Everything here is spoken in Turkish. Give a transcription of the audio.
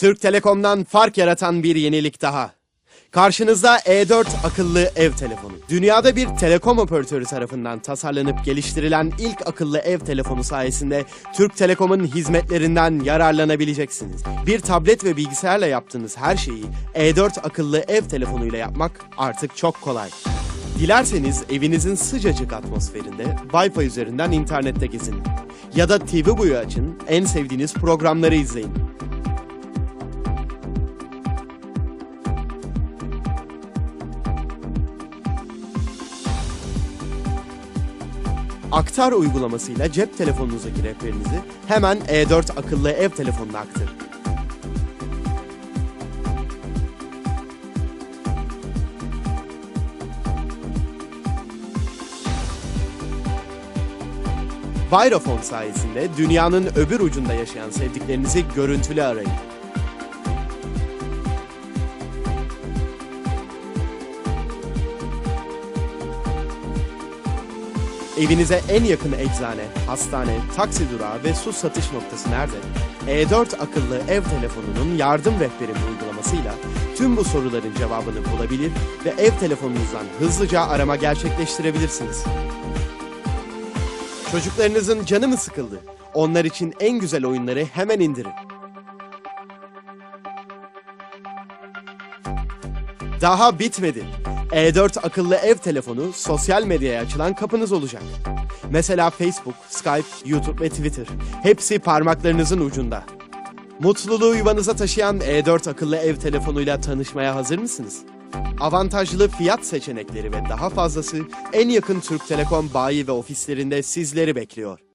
Türk Telekom'dan fark yaratan bir yenilik daha. Karşınızda E4 akıllı ev telefonu. Dünyada bir telekom operatörü tarafından tasarlanıp geliştirilen ilk akıllı ev telefonu sayesinde Türk Telekom'un hizmetlerinden yararlanabileceksiniz. Bir tablet ve bilgisayarla yaptığınız her şeyi E4 akıllı ev telefonuyla yapmak artık çok kolay. Dilerseniz evinizin sıcacık atmosferinde Wi-Fi üzerinden internette gezinin. Ya da TV Buyu açın, en sevdiğiniz programları izleyin. Aktar uygulamasıyla cep telefonunuzdaki rehberinizi hemen E4 akıllı ev telefonuna aktarın. Virofone sayesinde dünyanın öbür ucunda yaşayan sevdiklerinizi görüntülü arayın. Evinize en yakın eczane, hastane, taksi durağı ve su satış noktası nerede? E4 akıllı ev telefonunun yardım rehberim uygulamasıyla tüm bu soruların cevabını bulabilir ve ev telefonunuzdan hızlıca arama gerçekleştirebilirsiniz. Çocuklarınızın canı mı sıkıldı? Onlar için en güzel oyunları hemen indirin. Daha bitmedi. E4 akıllı ev telefonu sosyal medyaya açılan kapınız olacak. Mesela Facebook, Skype, YouTube ve Twitter. Hepsi parmaklarınızın ucunda. Mutluluğu yuvanıza taşıyan E4 akıllı ev telefonuyla tanışmaya hazır mısınız? Avantajlı fiyat seçenekleri ve daha fazlası en yakın Türk Telekom bayi ve ofislerinde sizleri bekliyor.